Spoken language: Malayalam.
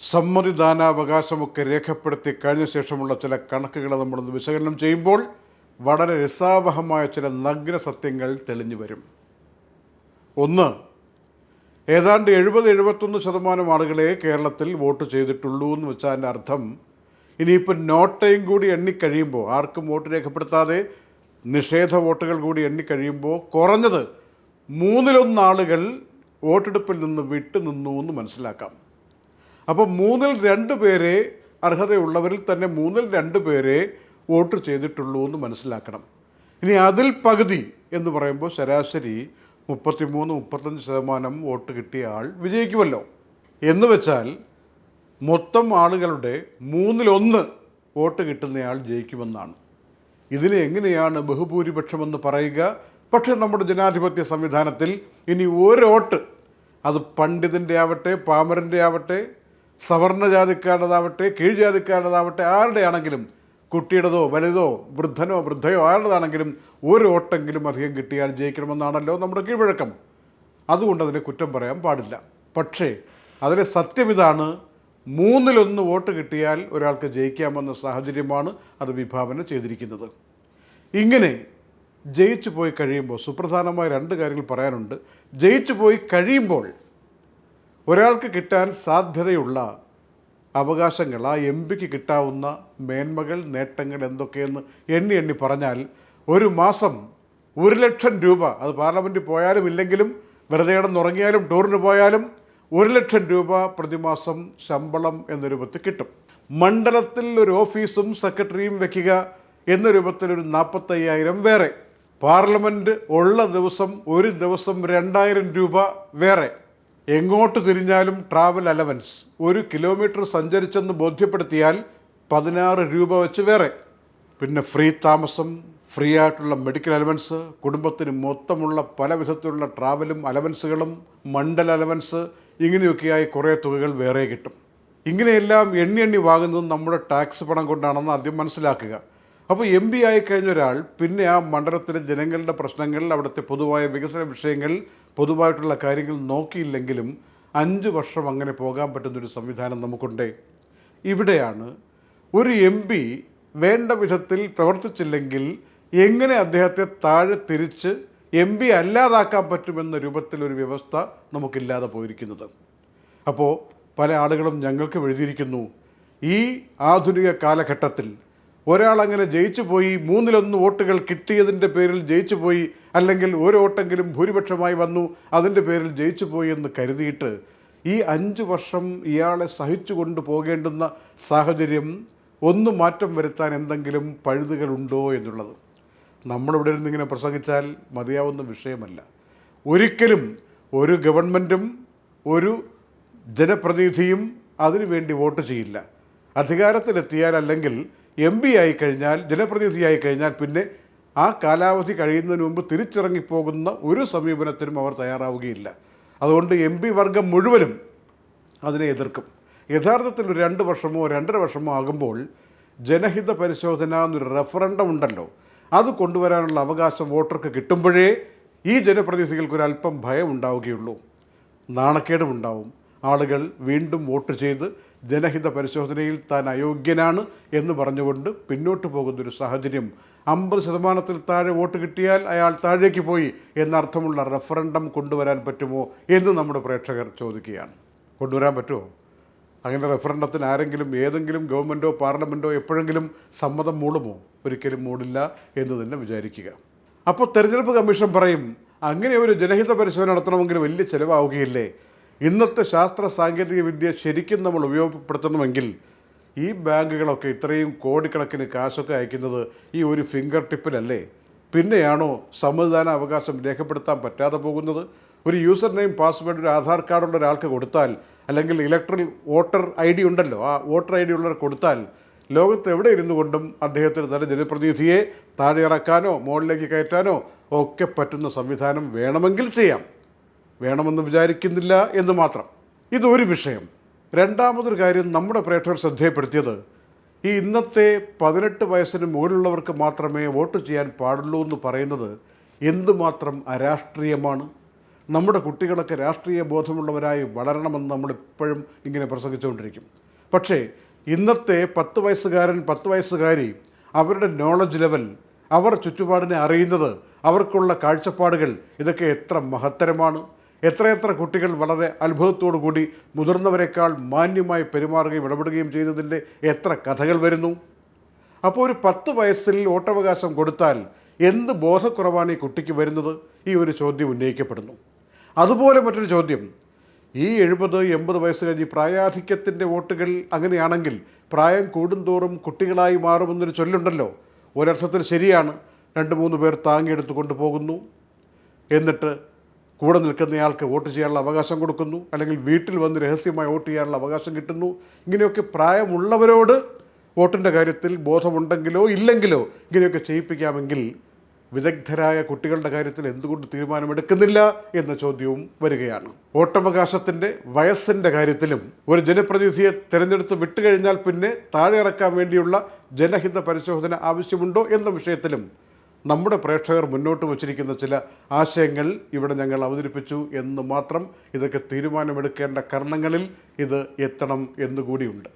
സമ്മതിദാനാവകാശമൊക്കെ രേഖപ്പെടുത്തി കഴിഞ്ഞ ശേഷമുള്ള ചില കണക്കുകൾ നമ്മളൊന്ന് വിശകലനം ചെയ്യുമ്പോൾ വളരെ രസാവഹമായ ചില നഗ്ന സത്യങ്ങൾ തെളിഞ്ഞു വരും. ഒന്ന് ഏതാണ്ട് എഴുപത് എഴുപത്തൊന്ന് ശതമാനം ആളുകളെ കേരളത്തിൽ വോട്ട് ചെയ്തിട്ടുള്ളൂ എന്ന് വെച്ചാൽ അർത്ഥം ഇനിയിപ്പോൾ നോട്ടയും കൂടി എണ്ണിക്കഴിയുമ്പോൾ ആർക്കും വോട്ട് രേഖപ്പെടുത്താതെ നിഷേധ വോട്ടുകൾ കൂടി എണ്ണിക്കഴിയുമ്പോൾ കുറഞ്ഞത് മൂന്നിലൊന്നാളുകൾ വോട്ടെടുപ്പിൽ നിന്ന് വിട്ടു നിന്നു എന്ന് മനസ്സിലാക്കാം. അപ്പോൾ മൂന്നിൽ രണ്ട് പേരെ അർഹതയുള്ളവരിൽ തന്നെ മൂന്നിൽ രണ്ട് പേരെ വോട്ട് ചെയ്തിട്ടുള്ളൂ എന്ന് മനസ്സിലാക്കണം. ഇനി അതിൽ പകുതി എന്ന് പറയുമ്പോൾ ശരാശരി മുപ്പത്തിമൂന്ന് മുപ്പത്തഞ്ച് ശതമാനം വോട്ട് കിട്ടിയ ആൾ വിജയിക്കുമല്ലോ. എന്ന് വെച്ചാൽ മൊത്തം ആളുകളുടെ മൂന്നിലൊന്ന് വോട്ട് കിട്ടുന്നയാൾ ജയിക്കുമെന്നാണ്. ഇതിനെ എങ്ങനെയാണ് ബഹുഭൂരിപക്ഷമെന്ന് പറയുക? പക്ഷേ നമ്മുടെ ജനാധിപത്യ സംവിധാനത്തിൽ ഇനി ഒരു വോട്ട് അത് പണ്ഡിതന്റെ ആവട്ടെ പാമരന്റെ ആവട്ടെ സവർണജാതിക്കാരുടേതാവട്ടെ കീഴ്ജാതിക്കാരുടേതാവട്ടെ ആരുടെ ആണെങ്കിലും കുട്ടിയുടേതോ വലുതോ വൃദ്ധനോ വൃദ്ധയോ ആരുടേതാണെങ്കിലും ഒരു ഓട്ടെങ്കിലും അധികം കിട്ടിയാൽ ജയിക്കണമെന്നാണല്ലോ നമ്മുടെ കീഴ്വഴക്കം. അതുകൊണ്ട് അതിനെ കുറ്റം പറയാൻ പാടില്ല. പക്ഷേ അതിലെ സത്യം ഇതാണ്. മൂന്നിലൊന്ന് വോട്ട് കിട്ടിയാൽ ഒരാൾക്ക് ജയിക്കാമെന്ന സാഹചര്യമാണ് അത് വിഭാവന ചെയ്തിരിക്കുന്നത്. ഇങ്ങനെ ജയിച്ചു പോയി കഴിയുമ്പോൾ സുപ്രധാനമായ രണ്ട് കാര്യങ്ങൾ പറയാനുണ്ട്. ജയിച്ചു പോയി കഴിയുമ്പോൾ ഒരാൾക്ക് കിട്ടാൻ സാധ്യതയുള്ള അവകാശങ്ങൾ ആ എം പിക്ക് കിട്ടാവുന്ന മേന്മകൾ നേട്ടങ്ങൾ എന്തൊക്കെയെന്ന് എണ്ണി എണ്ണി പറഞ്ഞാൽ ഒരു മാസം ഒരു ലക്ഷം രൂപ അത് പാർലമെന്റിൽ പോയാലും ഇല്ലെങ്കിലും വെറുതെ കിടന്നുറങ്ങിയാലും ടൂറിന് പോയാലും ഒരു ലക്ഷം രൂപ പ്രതിമാസം ശമ്പളം എന്ന രൂപത്തിൽ കിട്ടും. മണ്ഡലത്തിൽ ഒരു ഓഫീസും സെക്രട്ടറിയും വയ്ക്കുക എന്ന രൂപത്തിൽ ഒരു നാൽപ്പത്തയ്യായിരം വേറെ. പാർലമെന്റ് ഉള്ള ദിവസം ഒരു ദിവസം രണ്ടായിരം രൂപ വേറെ. എങ്ങോട്ട് തിരിഞ്ഞാലും ട്രാവൽ അലവൻസ് ഒരു കിലോമീറ്റർ സഞ്ചരിച്ചെന്ന് ബോധ്യപ്പെടുത്തിയാൽ പതിനാറ് രൂപ വെച്ച് വേറെ. പിന്നെ ഫ്രീ താമസം ഫ്രീ ആയിട്ടുള്ള മെഡിക്കൽ അലവൻസ് കുടുംബത്തിന് മൊത്തമുള്ള പല വിധത്തിലുള്ള ട്രാവലും അലവൻസുകളും മണ്ഡൽ അലവൻസ് ഇങ്ങനെയൊക്കെയായി കുറേ തുകകൾ വേറെ കിട്ടും. ഇങ്ങനെയെല്ലാം എണ്ണി എണ്ണി വാങ്ങുന്നത് നമ്മുടെ ടാക്സ് പണം കൊണ്ടാണെന്ന് ആദ്യം മനസ്സിലാക്കുക. അപ്പോൾ എം പി ആയി കഴിഞ്ഞ ഒരാൾ പിന്നെ ആ മണ്ഡലത്തിലെ ജനങ്ങളുടെ പ്രശ്നങ്ങൾ അവിടുത്തെ പൊതുവായ വികസന വിഷയങ്ങൾ പൊതുവായിട്ടുള്ള കാര്യങ്ങൾ നോക്കിയില്ലെങ്കിലും അഞ്ച് വർഷം അങ്ങനെ പോകാൻ പറ്റുന്നൊരു സംവിധാനം നമുക്കുണ്ട്. ഇവിടെയാണ് ഒരു എം പി വേണ്ട വിധത്തിൽ പ്രവർത്തിച്ചില്ലെങ്കിൽ എങ്ങനെ അദ്ദേഹത്തെ താഴെ തിരിച്ച് എം പി അല്ലാതാക്കാൻ പറ്റുമെന്ന രൂപത്തിലൊരു വ്യവസ്ഥ നമുക്കില്ലാതെ പോയിരിക്കുന്നത്. അപ്പോൾ പല ആളുകളും ഞങ്ങൾക്ക് എഴുതിയിരിക്കുന്നു ഈ ആധുനിക കാലഘട്ടത്തിൽ ഒരാൾ അങ്ങനെ ജയിച്ചു പോയി മൂന്നിലൊന്ന് വോട്ടുകൾ കിട്ടിയതിന്റെ പേരിൽ ജയിച്ചു പോയി അല്ലെങ്കിൽ ഒരു വോട്ടെങ്കിലും ഭൂരിപക്ഷമായി വന്നു അതിന്റെ പേരിൽ ജയിച്ചു പോയി എന്ന് കരുതിയിട്ട് ഈ അഞ്ച് വർഷം ഇയാളെ സഹിച്ചു കൊണ്ടു പോകേണ്ടുന്ന സാഹചര്യം ഒന്ന് മാറ്റം വരുത്താൻ എന്തെങ്കിലും പഴുതുകളുണ്ടോ എന്നുള്ളത്. നമ്മളിവിടെ ഇരുന്ന് ഇങ്ങനെ പ്രസംഗിച്ചാൽ മതിയാവുന്ന വിഷയമല്ല. ഒരിക്കലും ഒരു ഗവൺമെന്റും ഒരു ജനപ്രതിനിധിയും അതിനുവേണ്ടി വോട്ട് ചെയ്യില്ല. അധികാരത്തിലെത്തിയാൽ അല്ലെങ്കിൽ എം പി ആയി കഴിഞ്ഞാൽ ജനപ്രതിനിധിയായി കഴിഞ്ഞാൽ പിന്നെ ആ കാലാവധി കഴിയുന്നതിന് മുമ്പ് തിരിച്ചിറങ്ങിപ്പോകുന്ന ഒരു സമീപനത്തിനും അവർ തയ്യാറാവുകയില്ല. അതുകൊണ്ട് എം പി വർഗം മുഴുവനും അതിനെ എതിർക്കും. യഥാർത്ഥത്തിൽ ഒരു രണ്ട് വർഷമോ രണ്ടര വർഷമോ ആകുമ്പോൾ ജനഹിത പരിശോധന എന്നൊരു റെഫറൻഡം ഉണ്ടല്ലോ. അത് കൊണ്ടുവരാനുള്ള അവകാശം വോട്ടർക്ക് കിട്ടുമ്പോഴേ ഈ ജനപ്രതിനിധികൾക്ക് ഒരു അല്പം ഭയം ഉണ്ടാവുകയുള്ളൂ. നാണക്കേടും ഉണ്ടാവും ആളുകൾ വീണ്ടും വോട്ട് ചെയ്ത് ജനഹിത പരിശോധനയിൽ താൻ അയോഗ്യനാണ് എന്ന് പറഞ്ഞുകൊണ്ട് പിന്നോട്ട് പോകുന്നൊരു സാഹചര്യം. അമ്പത് ശതമാനത്തിൽ താഴെ വോട്ട് കിട്ടിയാൽ അയാൾ താഴേക്ക് പോയി എന്നർത്ഥമുള്ള റെഫറൻഡം കൊണ്ടുവരാൻ പറ്റുമോ എന്ന് നമ്മുടെ പ്രേക്ഷകർ ചോദിക്കുകയാണ്. കൊണ്ടുവരാൻ പറ്റുമോ? അങ്ങനെ റെഫറൻഡത്തിന് ആരെങ്കിലും ഏതെങ്കിലും ഗവൺമെന്റോ പാർലമെന്റോ എപ്പോഴെങ്കിലും സമ്മതം മൂളുമോ? ഒരിക്കലും മൂടില്ല എന്ന് തന്നെ വിചാരിക്കുക. അപ്പോൾ തെരഞ്ഞെടുപ്പ് കമ്മീഷൻ പറയും അങ്ങനെ ഒരു ജനഹിത പരിശോധന നടത്തണമെങ്കിൽ വലിയ ചിലവാവുകയില്ലേ? ഇന്നത്തെ ശാസ്ത്ര സാങ്കേതിക വിദ്യ ശരിക്കും നമ്മൾ ഉപയോഗപ്പെടുത്തണമെങ്കിൽ ഈ ബാങ്കുകളൊക്കെ ഇത്രയും കോടിക്കണക്കിന് കാശൊക്കെ അയക്കുന്നത് ഈ ഒരു ഫിംഗർ ടിപ്പിലല്ലേ? പിന്നെയാണോ സമ്മതിദാന അവകാശം രേഖപ്പെടുത്താൻ പറ്റാതെ പോകുന്നത്? ഒരു യൂസർ നെയിം പാസ്വേഡ് ഒരു ആധാർ കാർഡുള്ള ഒരാൾക്ക് കൊടുത്താൽ അല്ലെങ്കിൽ ഇലക്ട്രൽ വോട്ടർ ഐ ഡി ഉണ്ടല്ലോ ആ വോട്ടർ ഐ ഡി ഉള്ളവർ കൊടുത്താൽ ലോകത്ത് എവിടെ ഇരുന്നു കൊണ്ടും അദ്ദേഹത്തിന് തന്നെ ജനപ്രതിനിധിയെ താഴെ ഇറക്കാനോ മുകളിലേക്ക് കയറ്റാനോ ഒക്കെ പറ്റുന്ന സംവിധാനം വേണമെങ്കിൽ ചെയ്യാം. വേണമെന്ന് വിചാരിക്കുന്നില്ല എന്ന് മാത്രം. ഇതൊരു വിഷയം. രണ്ടാമതൊരു കാര്യം നമ്മുടെ പ്രേക്ഷകർ ശ്രദ്ധയപ്പെടുത്തിയത് ഈ ഇന്നത്തെ പതിനെട്ട് വയസ്സിന് മുകളിലുള്ളവർക്ക് മാത്രമേ വോട്ട് ചെയ്യാൻ പാടുള്ളൂ എന്ന് പറയുന്നത് എന്തുമാത്രം അരാഷ്ട്രീയമാണ്? നമ്മുടെ കുട്ടികളൊക്കെ രാഷ്ട്രീയ ബോധമുള്ളവരായി വളരണമെന്ന് നമ്മൾ ഇപ്പോഴും ഇങ്ങനെ പ്രസംഗിച്ചുകൊണ്ടിരിക്കും. പക്ഷേ ഇന്നത്തെ പത്ത് വയസ്സുകാരൻ പത്ത് വയസ്സുകാരി അവരുടെ നോളജ് ലെവൽ അവർ ചുറ്റുപാടിനെ അറിയുന്നത് അവർക്കുള്ള കാഴ്ചപ്പാടുകൾ ഇതൊക്കെ എത്ര മഹത്തരമാണ്? എത്രയെത്ര കുട്ടികൾ വളരെ അത്ഭുതത്തോടു കൂടി മുതിർന്നവരെക്കാൾ മാന്യമായി പെരുമാറുകയും ഇടപെടുകയും ചെയ്തതിന്റെ എത്ര കഥകൾ വരുന്നു? അപ്പോൾ ഒരു പത്ത് വയസ്സിൽ വോട്ടവകാശം കൊടുത്താൽ എന്ത് ബോധക്കുറവാണ് ഈ കുട്ടിക്ക് വരുന്നത്? ഈ ഒരു ചോദ്യം ഉന്നയിക്കപ്പെടുന്നു. അതുപോലെ മറ്റൊരു ചോദ്യം. ഈ എഴുപത് എൺപത് വയസ്സ് കഴിഞ്ഞ് പ്രായാധിക്യത്തിന്റെ വോട്ടുകൾ അങ്ങനെയാണെങ്കിൽ പ്രായം കൂടുന്തോറും കുട്ടികളായി മാറുമെന്നൊരു ചൊല്ലുണ്ടല്ലോ. ഒരർത്ഥത്തിൽ ശരിയാണ്. രണ്ട് മൂന്ന് പേർ താങ്ങിയെടുത്ത് കൊണ്ടുപോകുന്നു. എന്നിട്ട് കൂടെ നിൽക്കുന്നയാൾക്ക് വോട്ട് ചെയ്യാനുള്ള അവകാശം കൊടുക്കുന്നു അല്ലെങ്കിൽ വീട്ടിൽ വന്ന് രഹസ്യമായി വോട്ട് ചെയ്യാനുള്ള അവകാശം കിട്ടുന്നു. ഇങ്ങനെയൊക്കെ പ്രായമുള്ളവരോട് വോട്ടിന്റെ കാര്യത്തിൽ ബോധമുണ്ടെങ്കിലോ ഇല്ലെങ്കിലോ ഇങ്ങനെയൊക്കെ ചെയ്യിപ്പിക്കാമെങ്കിൽ വിദഗ്ധരായ കുട്ടികളുടെ കാര്യത്തിൽ എന്തുകൊണ്ട് തീരുമാനമെടുക്കുന്നില്ല എന്ന ചോദ്യവും വരികയാണ്. വോട്ടവകാശത്തിന്റെ വയസ്സിന്റെ കാര്യത്തിലും ഒരു ജനപ്രതിനിധിയെ തിരഞ്ഞെടുത്ത് വിട്ടുകഴിഞ്ഞാൽ പിന്നെ താഴെ ഇറക്കാൻ വേണ്ടിയുള്ള ജനഹിത പരിശോധന ആവശ്യമുണ്ടോ എന്ന വിഷയത്തിലും നമ്മുടെ പ്രേക്ഷകർ മുന്നോട്ട് വച്ചിരിക്കുന്ന ചില ആശയങ്ങൾ ഇവിടെ ഞങ്ങൾ അവതരിപ്പിച്ചു എന്ന് മാത്രം ഇതൊക്കെ തീരുമാനമെടുക്കേണ്ട കർണങ്ങളിൽ ഇത് എത്തണം എന്നുകൂടിയുണ്ട്